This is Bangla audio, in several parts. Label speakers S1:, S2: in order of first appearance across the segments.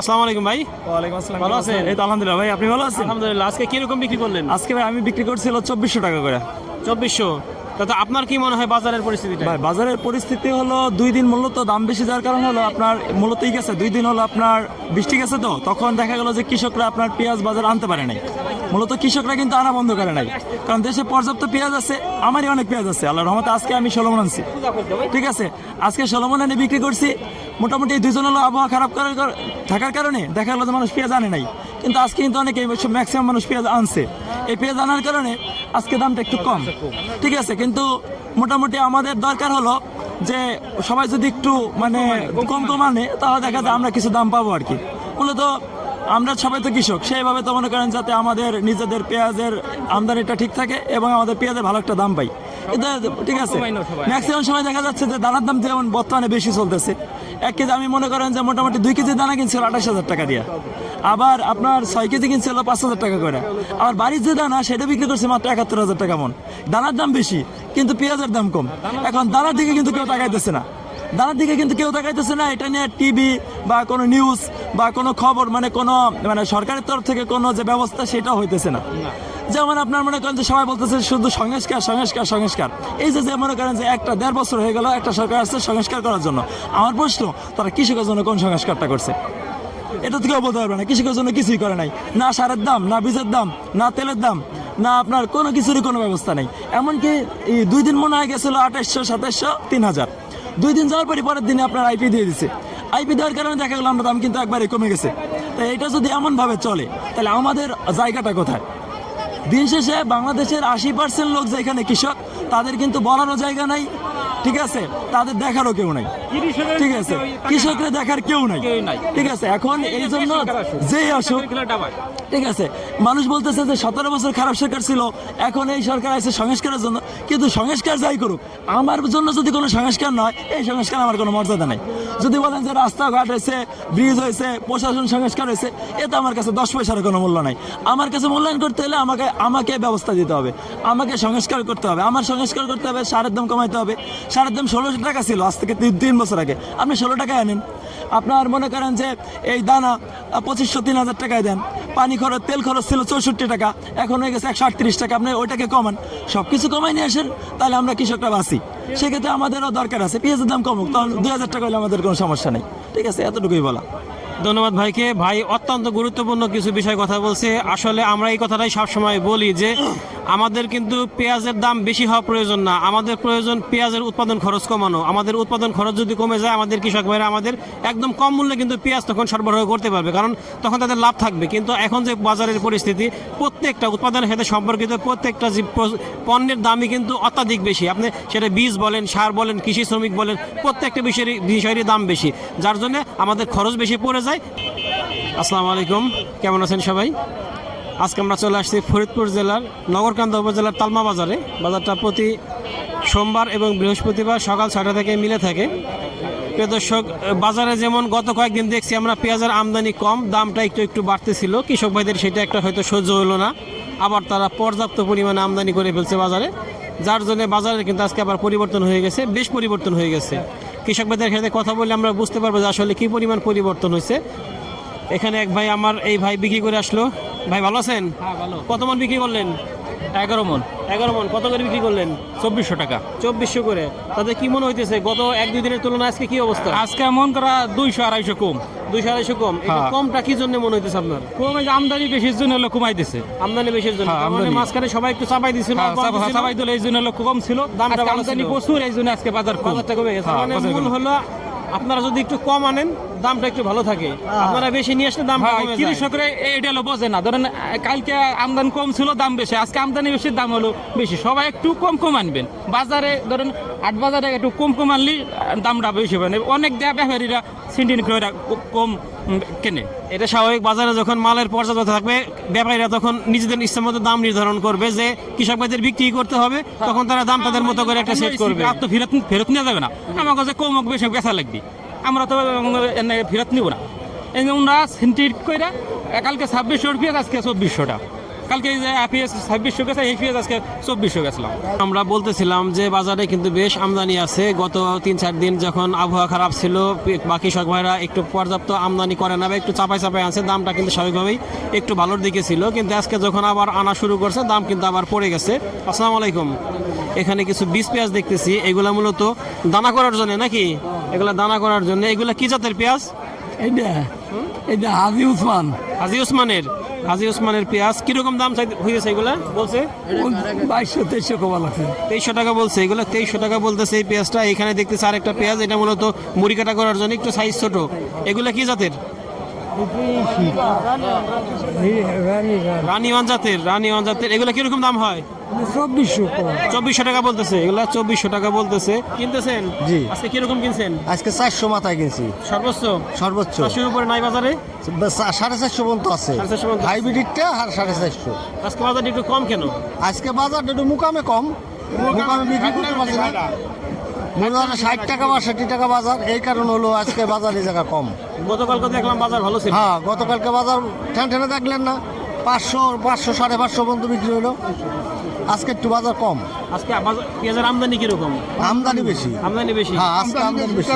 S1: আসসালামু আলাইকুম ভাই।
S2: ওয়ালাইকুম আসসালাম
S1: ভালো আছেন?
S2: এই তো আলহামদুলিল্লাহ ভাই আপনি ভালো আছেন?
S1: আলহামদুলিল্লাহ আজকে কীরকম বিক্রি করলেন?
S2: আজকে ভাই আমি বিক্রি করছিল চব্বিশশো টাকা করে।
S1: চব্বিশশো? তো আপনার কি মনে হয় বাজারের পরিস্থিতিটা?
S2: ভাই বাজারের পরিস্থিতি হলো দুই দিন মূলত দাম বেশি যাওয়ার কারণ হলো আপনার মূলতই গেছে দুই দিন হলো আপনার বৃষ্টি গেছে তো তখন দেখা গেল যে কৃষকরা আপনার পেঁয়াজ বাজার আনতে পারে নাই। মূলত কৃষকরা কিন্তু আনা বন্ধ করে নাই। কারণ দেশে পর্যাপ্ত পেঁয়াজ আছে আমারই অনেক পেঁয়াজ আছে আল্লাহ রহমতে আজকে আমি ষোলো মন আনছি। ঠিক আছে? আজকে ষোলো মন এনে বিক্রি করছি মোটামুটি দুজন হলো আবহাওয়া খারাপ করার থাকার কারণে দেখা গেলো যে মানুষ পেঁয়াজ আনে নাই। কিন্তু আজকে কিন্তু অনেকে ম্যাক্সিমাম মানুষ পেঁয়াজ আনছে। এই পেঁয়াজ আনার কারণে আজকে দামটা একটু কম। ঠিক আছে কিন্তু মোটামুটি আমাদের দরকার হলো যে সবাই যদি একটু মানে কম কম আনে তাহলে দেখা যায় আমরা কিছু দাম পাবো আর কি। মূলত আমরা সবাই তো কৃষক সেইভাবে তো মনে করেন যাতে আমাদের নিজেদের পেঁয়াজের আমদানিটা ঠিক থাকে এবং আমাদের পেঁয়াজের ভালো একটা দাম পাই। ঠিক আছে ম্যাক্সিমাম সময় দেখা যাচ্ছে যে দানার দাম যেমন বর্তমানে বেশি চলতেছে এক কেজি আমি মনে করেন যে মোটামুটি দুই কেজি দানা কিনছিল আঠাশ হাজার টাকা দিয়ে। আবার আপনার ছয় কেজি কিনছিল পাঁচ হাজার টাকা করে। আবার বাড়ির যে দানা, সেটা বিক্রি করছে মাত্র একাত্তর হাজার টাকা মন। দানার দাম বেশি, কিন্তু পেঁয়াজের দাম কম। এখন দানার দিকে কিন্তু কেউ তাকাইতেছে না। দানার দিকে কিন্তু কেউ তাকাইতেছে না, এটা নিয়ে টিভি বা কোনো নিউজ বা কোনো খবর মানে কোনো মানে সরকারের তরফ থেকে কোনো যে ব্যবস্থা সেটা হইতেছে না। যেমন আপনার মনে করেন যে সবাই বলতেছে শুধু সংস্কার সংস্কার সংস্কার। এই যে মনে করেন যে একটা দেড় বছর হয়ে গেল, একটা সরকার আসছে সংস্কার করার জন্য। আমার প্রশ্ন, তারা কৃষকের জন্য কোন সংস্কারটা করছে? এটা তো কেউ বলতে পারবে না। কৃষকের জন্য কিছুই করে নাই। না সারের দাম, না বীজের দাম, না তেলের দাম, না আপনার কোনো কিছুরই কোনো ব্যবস্থা নেই। এমনকি এই দুই দিন মনে হয় গেছিল আঠাশশো সাতাশশো তিন হাজার। দুই দিন যাওয়ার পরে পরের দিনে আপনার আইপি দিয়ে দিছে। আইপি দেওয়ার কারণে দেখা গেলো আমরা দাম কিন্তু একবারে কমে গেছে। তাই এটা যদি এমনভাবে চলে, তাহলে আমাদের জায়গাটা কোথায়? দিন শেষে বাংলাদেশের আশি পার্সেন্ট লোক যেখানে কৃষক তাদের কিন্তু বলারও জায়গা নাই। ঠিক আছে? তাদের দেখারও কেউ নাই। ঠিক আছে? কৃষকরা দেখার কেউ নাই। ঠিক আছে? এখন এই জন্য যেই আসুক ঠিক আছে? মানুষ বলতেছে যে সতেরো বছর খারাপ সরকার ছিল এখন এই সরকার আছে সংস্কারের জন্য। কিন্তু সংস্কার যাই করুক আমার জন্য যদি কোনো সংস্কার নয় এই সংস্কার আমার কোনো মর্যাদা নেই। যদি বলেন যে রাস্তাঘাট হয়েছে ব্রিজ হয়েছে প্রশাসন সংস্কার হয়েছে এতে আমার কাছে দশ পয়সার কোনো মূল্য নাই। আমার কাছে মূল্যায়ন করতে হলে আমাকে আমাকে ব্যবস্থা দিতে হবে। আমাকে সংস্কার করতে হবে। আমার সংস্কার করতে হবে সারের দাম কমাইতে হবে। সারের দাম ষোলোশো টাকা ছিল, আজ থেকে তিন- বছর আগে। আপনি ষোলো টাকায় আনেন। আপনার মনে করেন যে এই দানা পঁচিশশো, তিন হাজার টাকায় দেন। পানি খরচ, তেল খরচ ছিল চৌষট্টি টাকা, এখন হয়ে গেছে একশো আটত্রিশ টাকা। আপনি ওইটাকে কমান। সব কিছু কমাই নিয়ে আসেন, তাহলে আমরা কৃষকরা বাঁচি। সেক্ষেত্রে আমাদেরও দরকার আছে। পেঁয়াজের দাম কমুক তখন দুই হাজার টাকা হলে আমাদের কোনো সমস্যা নেই। ঠিক আছে, এতটুকুই বলা।
S1: ধন্যবাদ ভাইকে। ভাই, অত্যন্ত গুরুত্বপূর্ণ কিছু বিষয় কথা বলছে। আসলে আমরা এই কথাটাই সবসময় বলি যে আমাদের কিন্তু পেঁয়াজের দাম বেশি হওয়া প্রয়োজন না। আমাদের প্রয়োজন পেঁয়াজের উৎপাদন খরচ কমানো। আমাদের উৎপাদন খরচ যদি কমে যায়, আমাদের কৃষক ভাইরা আমাদের একদম কম মূল্যে কিন্তু পেঁয়াজ তখন সরবরাহ করতে পারবে। কারণ তখন তাদের লাভ থাকবে। কিন্তু এখন যে বাজারের পরিস্থিতি, প্রত্যেকটা উৎপাদনের সাথে সম্পর্কিত প্রত্যেকটা যে পণ্যের দামই কিন্তু অত্যাধিক বেশি। আপনি সেটা বীজ বলেন, সার বলেন, কৃষি শ্রমিক বলেন, প্রত্যেকটা বিষয়েরই বিষয়েরই দাম বেশি। যার জন্য আমাদের খরচ বেশি পড়ে যায়। আসসালামু আলাইকুম। কেমন আছেন সবাই? আজকে আমরা চলে আসছি ফরিদপুর জেলার নগরকান্দা উপজেলার তালমা বাজারে। বাজারটা প্রতি সোমবার এবং বৃহস্পতিবার সকাল ছয়টা থেকে মিলে থাকে। প্রিয় দর্শক, বাজারে যেমন গত কয়েকদিন দেখছি আমরা পেঁয়াজের আমদানি কম, দামটা একটু একটু বাড়তেছিল। কৃষক ভাইদের সেটা একটা হয়তো সহ্য হলো না। আবার তারা পর্যাপ্ত পরিমাণে আমদানি করে ফেলছে বাজারে, যার জন্য বাজারে কিন্তু আজকে আবার পরিবর্তন হয়ে গেছে, বেশ পরিবর্তন হয়ে গেছে। কৃষক ভাইদের সাথে কথা বলে আমরা বুঝতে পারব যে আসলে কী পরিমাণ পরিবর্তন হয়েছে। এখানে এক ভাই আমার, এই ভাই বিক্রি করে আসলো। ভাই ভালো আছেন?
S3: হ্যাঁ ভালো।
S1: কত মন বিক্রি করলেন?
S3: এগারো মন।
S1: এগারো মন। কত করে বিক্রি করলেন?
S3: চব্বিশশো টাকা।
S1: চব্বিশশো করে। তাতে কি মনে হইতেছে গত এক দুই দিনের তুলনায় আজকে কি অবস্থা?
S3: আজকে মন করা দুইশো আড়াইশো কম।
S1: দুইশো আড়াইশো কম।
S3: হ্যাঁ।
S1: কমটা কি জন্য মনে হইতেছে আপনার?
S3: কম আমদানি বেশির জন্য হলো কমাই দিছে।
S1: আমদানি বেশির জন্য।
S3: হ্যাঁ,
S1: মানে
S3: আমদানি।
S1: মাঝখানে সবাই একটু চাপাই দিছিল।
S3: সাবাই দিলে এই জন্য হলো কম ছিল।
S1: দামটা
S3: আমদানি প্রচুর এই জন্য আজকে বাজার কম।
S1: কমে গেছে। মানে মূল। হলো আপনারা যদি একটু কম আনেন দামটা একটু ভালো থাকে। আপনারা বেশি নিয়ে আসলে দাম
S3: কৃষকরে এটা হলো বোঝে না। ধরেন কালকে আমদানি কম ছিল দাম বেশি। আজকে আমদানি বেশি দাম হলো বেশি। সবাই একটু কম কম আনবেন। বাজারে ধরেন আট বাজারে একটু কম কম আনলে দামটা বেশি হবে অনেক দেয়া ব্যাপারীরা সিন্ডিন করে কম কেনে?
S1: এটা স্বাভাবিক বাজারে যখন মালের পর্যাপ্ত থাকবে ব্যাপারীরা তখন নিজেদের ইচ্ছামতো দাম নির্ধারণ করবে যে কৃষক ভাইদের বিক্রি করতে হবে তখন তারা দাম তাদের মতো করে একটা সেট করবে।
S3: আর তো ফেরত ফেরত নিয়ে যাবে না। আমার কাছে কম হোক বেশি বেচা লাগবে। আমরা তো ফেরত নিব না। এই ওনারা সেন্টির কইরা কালকে ছাব্বিশশো রুপিয়া আজকে চব্বিশশোটা। কালকে যে পেঁয়াজ ছাব্বিশশো গেছে পেঁয়াজ আজকে চব্বিশশো গেছিলাম।
S1: আমরা বলতেছিলাম যে বাজারে কিন্তু বেশ আমদানি আছে। গত তিন চার দিন যখন আবহাওয়া খারাপ ছিল বাকি সব ভাইরা একটু পর্যাপ্ত আমদানি করে না বা একটু চাপাই চাপাই আছে দামটা কিন্তু স্বাভাবিকভাবেই একটু ভালোর দিকে ছিল। কিন্তু আজকে যখন আবার আনা শুরু করছে দাম কিন্তু আবার পড়ে গেছে। আসসালামু আলাইকুম। এখানে কিছু বীজ পেঁয়াজ দেখতেছি। এগুলা মূলত দানা করার জন্য নাকি? এগুলা দানা করার জন্য। এগুলা কি জাতের পেঁয়াজ?
S4: এইটা এইটা হাজি উসমান।
S1: হাজি ওসমানের হাজি ওসমানের পেঁয়াজ কীরকম দাম হয়েছে এগুলা? বলছে?
S4: বাইশশো তেইশশো কমা লাগছে
S1: তেইশশো টাকা বলছে এগুলো তেইশশো টাকা বলতেছে এই পেঁয়াজটা। এখানে দেখতেছে আরেকটা পেঁয়াজ এটা মূলত মুড়ি কাটা করার জন্য একটু সাইজ ছোট। এগুলো কি জাতের? রানীওয়ান জাতের রানীওয়ান জাতের। এগুলো কীরকম দাম হয়?
S4: চব্বিশশো
S1: চব্বিশশো টাকা বলতেছে এগুলো চব্বিশশো টাকা বলতেছে। কিনতেছেন?
S5: জি।
S1: আজকে কীরকম কিনছেন?
S5: আজকে চারশো মাথায় কিনছি।
S1: সর্বোচ্চ?
S5: সর্বোচ্চ।
S1: চারশোর উপরে নাই বাজারে?
S5: সাড়ে চারশো পর্যন্ত আছে। হাইব্রিডটা আর সাড়ে চারশো।
S1: আজকে বাজারটা একটু কম কেন?
S5: আজকে বাজার একটু মুকামে কম। মুকামে বিক্রি করতে পারছি না। মনে হয় ষাট টাকা বা ষাট টাকা বাজার এই কারণ হলো আজকে বাজার এই জায়গা কম।
S1: গতকালকে দেখলাম বাজার ভালো ছিল।
S5: হ্যাঁ গতকালকে বাজার ঠেন ঠেনে দেখলেন না। পাঁচশো পাঁচশো সাড়ে পাঁচশো পর্যন্ত বিক্রি হলো। আজকে একটু বাজার কম।
S1: আজকে পেঁয়াজের আমদানি কীরকম?
S5: আমদানি বেশি।
S1: আমদানি বেশি।
S5: হ্যাঁ আজকে আমদানি বেশি।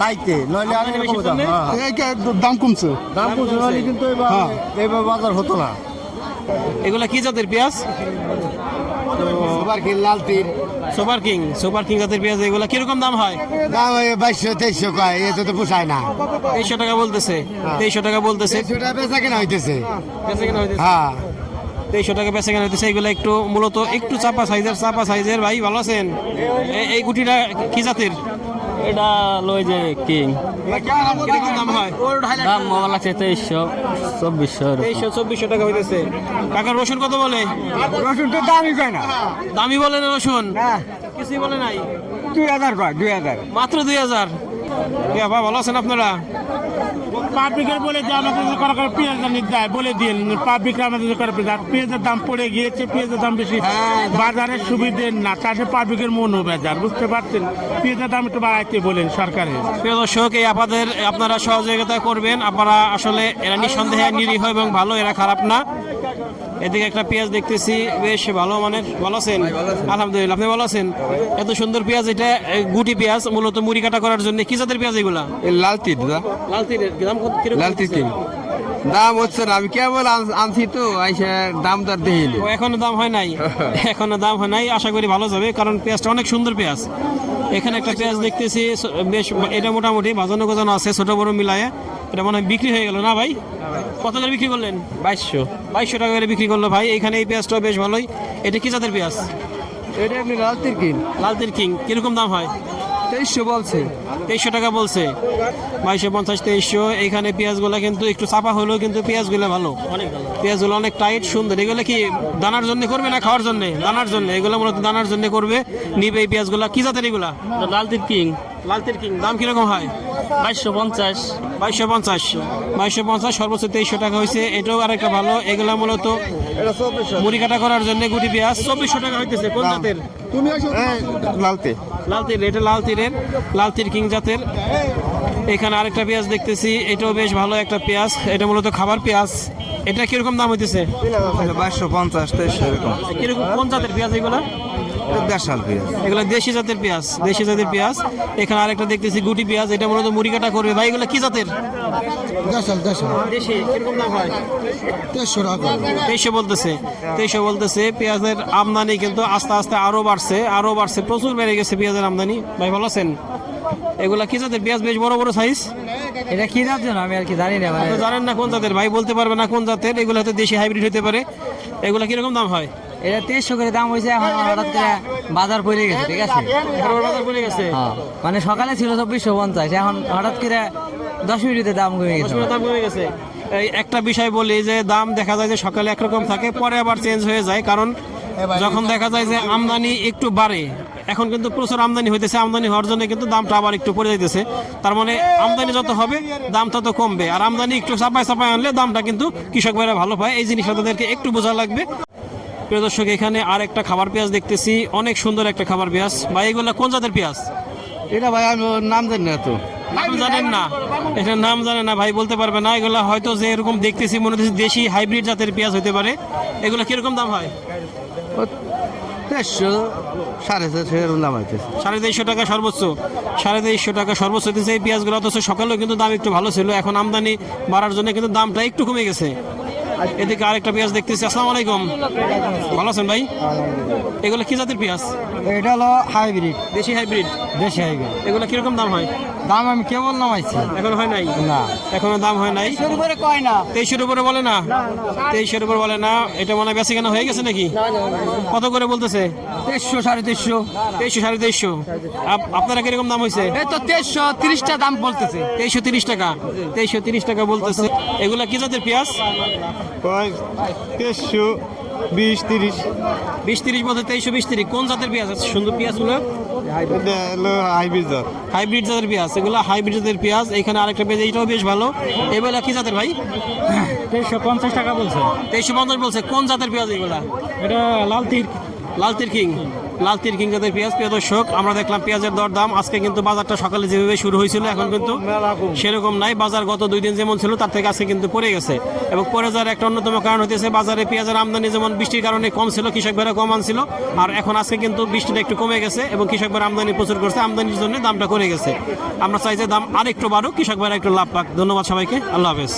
S5: তাইতে নইলে আর
S1: আমদানি
S5: এরকম
S1: বেশি
S5: দাম, হ্যাঁ।
S6: দাম কমছে।
S5: দাম কমছে নইলে কিন্তু এবার এবার বাজার হতো না।
S1: এগুলা কি জাতের পেঁয়াজ?
S5: এবার কি লাল তীর
S1: সুপার কিং সুপার কিং জাতের পেঁয়াজ এগুলা কীরকম দাম হয়?
S5: দাম ওই বাইশশো তেইশশো কয় এতে তো পোষায় না।
S1: তেইশশো টাকা বলতেছে তেইশশো টাকা বলতেছে।
S5: সেটা বেচা কেনা হইতেছে।
S1: বেচা কেনা হইতেছে।
S5: হ্যাঁ।
S1: তেইশশো টাকা বেচা কেনা হইতেছে এগুলো একটু মূলত একটু চাপা সাইজের চাপা সাইজের ভাই ভালো আছেন? এই গুটিটা কি জাতের?
S7: এটা লই যে কিং।
S1: দাম হয়
S7: দাম মোবাইল আছে তেইশশো চব্বিশশো
S1: তেইশশো চব্বিশশো টাকা হইতেছে। কাকা রসুন কত বলে?
S4: রসুন তো দামই কয় না।
S1: দামি বলে না রসুন? কিছুই বলে নাই?
S4: দুই হাজার কয় দুই হাজার।
S1: মাত্র দুই হাজার? বাবা ভালো আছেন আপনারা?
S8: পাবলিকের বলে যে আমাদের করা করে পেঁয়াজের দাম দেয় বলে দিন পাবলিক আমাদের করে পেঁয়াজের দাম পড়ে গিয়েছে পেঁয়াজের দাম বেশি। বাজারের সুবিধে না চাষে পাবলিকের মনও বেজার বুঝতে পারছেন? পেঁয়াজের দাম একটু বাড়াইতে বলেন সরকারের।
S1: প্রিয় দর্শক এই আপাদের আপনারা সহযোগিতা করবেন। আপনারা আসলে এরা নিঃসন্দেহে নিরীহ এবং ভালো এরা খারাপ না। এদিকে একটা পেঁয়াজ দেখতেছি বেশ ভালো মানের ভালো আছেন? আলহামদুলিল্লাহ আপনি ভালো আছেন? এত সুন্দর পেঁয়াজ এটা গুটি পেঁয়াজ মূলত মুড়ি কাটা করার জন্য। কি জাতের পেঁয়াজ এগুলা?
S9: লাল দাদা।
S1: লাল দাম কত
S9: লাল তীর দাম হচ্ছে না আমি কেবল আনছি তো আইসা দাম দর দেখিনি।
S1: এখনও দাম হয় নাই? এখনও দাম হয় নাই আশা করি ভালো যাবে কারণ পেঁয়াজটা অনেক সুন্দর পেঁয়াজ। এখানে একটা পেঁয়াজ দেখতেছি বেশ এটা মোটামুটি বাজানো গোজানো আছে ছোট বড় মিলায়ে। এটা মনে হয় বিক্রি হয়ে গেল না ভাই? কত করে বিক্রি করলেন?
S7: বাইশশো।
S1: বাইশশো টাকা করে বিক্রি করল ভাই। এখানে এই পেঁয়াজটা বেশ ভালোই। এটা কি জাতের পেঁয়াজ?
S9: এটা আপনি লাল তীর কিং।
S1: লালতির কিং। কীরকম দাম হয়?
S9: তেইশশো বলছে।
S1: তেইশশো টাকা বলছে। বাইশশো পঞ্চাশ তেইশশো। এখানে পেঁয়াজগুলো কিন্তু একটু চাপা হলেও কিন্তু পেঁয়াজগুলো ভালো। পেঁয়াজগুলো অনেক টাইট সুন্দর। এগুলো কি দানার জন্য করবে না খাওয়ার জন্য? দানার জন্য। এগুলো মূলত দানার জন্য করবে। নিবে এই পেঁয়াজগুলো। কি জাতের এগুলা?
S7: লালতির কিং।
S1: লালতির কিং দাম কীরকম হয়?
S7: বাইশশো পঞ্চাশ।
S1: বাইশশো পঞ্চাশ। বাইশশো পঞ্চাশ সর্বোচ্চ তেইশশো টাকা হয়েছে। এটাও আরেকটা ভালো। এগুলা মূলত মুড়ি কাটা করার জন্য গুটি পেঁয়াজ। চব্বিশশো টাকা হইতেছে কোন জাতের?
S9: লাল তীর
S1: লাল তীর এটা লাল তীরের লাল তীর কিং জাতের। এখানে আরেকটা পেঁয়াজ দেখতেছি। এটাও বেশ ভালো একটা পেঁয়াজ। এটা মূলত খাবার পেঁয়াজ। এটা কীরকম দাম হইতেছে?
S9: বাইশশো পঞ্চাশ তেইশশো এরকম।
S1: কীরকম কোন জাতের পেঁয়াজ এগুলা?
S9: দেড়শাল পেঁয়াজ।
S1: এগুলো দেশি জাতের পেঁয়াজ দেশি জাতের পেঁয়াজ। এখানে আরেকটা দেখতেছি গুটি পেঁয়াজ এটা মূলত মুড়ি কাটা করবে। ভাই এগুলো কি জাতের?
S5: দেড়শাল দেড়শাল
S1: দেশি কীরকম দাম হয়?
S5: দেড়শো টাকা
S1: তেইশশো বলতেছে তেইশশো বলতেছে পেঁয়াজের আমদানি কিন্তু আস্তে আস্তে আরও বাড়ছে আরও বাড়ছে প্রচুর বেড়ে গেছে পেঁয়াজের আমদানি। ভাই ভালো আছেন? এগুলা কি জাতের পেঁয়াজ? বেশ বড় বড় সাইজ
S4: এটা কি জানো আমি আর কি জানি না মানে
S1: জানেন না কোন জাতের? ভাই বলতে পারবে না কোন জাতের। এগুলো হয়তো দেশি হাইব্রিড হতে পারে। এগুলা কীরকম দাম হয়?
S4: এটা তেইশশো করে দাম হয়েছে এখন হঠাৎ করে বাজার পড়ে গেছে ঠিক আছে?
S1: বাজার পড়ে গেছে।
S4: হ্যাঁ, মানে সকালে ছিল চব্বিশশো পঞ্চাশ এখন হঠাৎ করে দশ মিনিটে দাম কমে গেছে।
S1: দাম কমে গেছে। একটা বিষয় বলি যে দাম দেখা যায় যে সকালে একরকম থাকে পরে আবার চেঞ্জ হয়ে যায় কারণ যখন দেখা যায় যে আমদানি একটু বাড়ে এখন কিন্তু প্রচুর আমদানি হইতেছে আমদানি হওয়ার জন্য কিন্তু দামটা আবার একটু পড়ে যাইতেছে। তার মানে আমদানি যত হবে দাম তত কমবে। আর আমদানি একটু চাপায় চাপায় আনলে দামটা কিন্তু কৃষক ভাইরা ভালো পায়। এই জিনিসটা তাদেরকে একটু বোঝা লাগবে। প্রিয় দর্শক এখানে আর একটা খাবার পেঁয়াজ দেখতেছি। অনেক সুন্দর একটা খাবার পেঁয়াজ। ভাই এগুলো কোন জাতের পেঁয়াজ?
S9: এটা ভাই আমি নাম জানি না তো।
S1: নাম জানেন না। এটার নাম জানে না ভাই বলতে পারবে না। এগুলো হয়তো যে এরকম দেখতেছি মনে হচ্ছে দেশি হাইব্রিড জাতের পেঁয়াজ হতে পারে। এগুলো কীরকম দাম হয়?
S5: দেড়শো সাড়ে চারশো দাম হইতেছে।
S1: সাড়ে তেইশশো টাকা সর্বোচ্চ। সাড়ে তেইশশো টাকা সর্বোচ্চ হতেছে এই পেঁয়াজগুলো অথচ সকালেও কিন্তু দাম একটু ভালো ছিল। এখন আমদানি বাড়ার জন্য কিন্তু দামটা একটু কমে গেছে। এদিকে আরেকটা পেঁয়াজ দেখতেছি। আসসালামু আলাইকুম। ভালো আছেন ভাই? এগুলো কি জাতের পেঁয়াজ?
S5: এটা হলো হাইব্রিড।
S1: দেশি হাইব্রিড।
S5: দেশি হাইব্রিড
S1: এগুলো কীরকম দাম হয়?
S5: দাম আমি কেবল নামাইছি।
S1: এখন হয় নাই?
S5: না।
S1: এখনও দাম হয় নাই?
S5: কয় না?
S1: তেইশের উপরে বলে না? তেইশের উপরে বলে না? এটা মনে হয় বেশি কেন হয়ে গেছে নাকি? কত করে বলতেছে?
S5: তেইশশো সাড়ে তেইশশো।
S1: তেইশশো সাড়ে তেইশশো। আপনারা কীরকম দাম হয়েছে
S5: এই তো তেইশশো তিরিশটা দাম বলতেছে।
S1: তেইশশো তিরিশ টাকা। তেইশশো তিরিশ টাকা বলতেছে। এগুলা কি জাতের পেঁয়াজ?
S8: তেইশশো বিশ তিরিশ।
S1: বিশ তিরিশ বলতে তেইশশো বিশ তিরিশ। কোন জাতের পেঁয়াজ? আছে সুন্দর পেঁয়াজগুলো।
S8: হলো হাইব্রিড জাত।
S1: হাইব্রিড জাতের পেঁয়াজ এগুলো হাইব্রিড জাতের পেঁয়াজ। এখানে আরেকটা পেঁয়াজ এইটাও বেশ ভালো। এগুলা কি জাতের ভাই?
S3: তেইশশো পঞ্চাশ টাকা বলছে।
S1: তেইশশো পঞ্চাশ বলছে। কোন জাতের পেঁয়াজ এগুলা?
S3: এটা লাল তির
S1: লাল তির কিং। লাল তির কিং জাতের পেঁয়াজ। প্রিয় দর্শক, আমরা দেখলাম পেঁয়াজের দর দাম আজকে কিন্তু বাজারটা সকালে যেভাবে শুরু হয়েছিল, এখন কিন্তু সেরকম নাই। বাজার গত দুই দিন যেমন ছিল, তার থেকে আজকে কিন্তু পড়ে গেছে। এবং পড়ে যাওয়ার একটা অন্যতম কারণ হতেছে বাজারে পেঁয়াজের আমদানি যেমন বৃষ্টির কারণে কম ছিল, কৃষক ভাইরা কম আনছিল, আর এখন আজকে কিন্তু বৃষ্টিটা একটু কমে গেছে এবং কৃষক ভাইরা আমদানি প্রচুর করছে। আমদানির জন্য দামটা করে গেছে। আমরা চাই যে দাম আরেকটু বাড়ুক, কৃষক ভাইরা একটু লাভ পাক। ধন্যবাদ সবাইকে। আল্লাহ হাফেজ।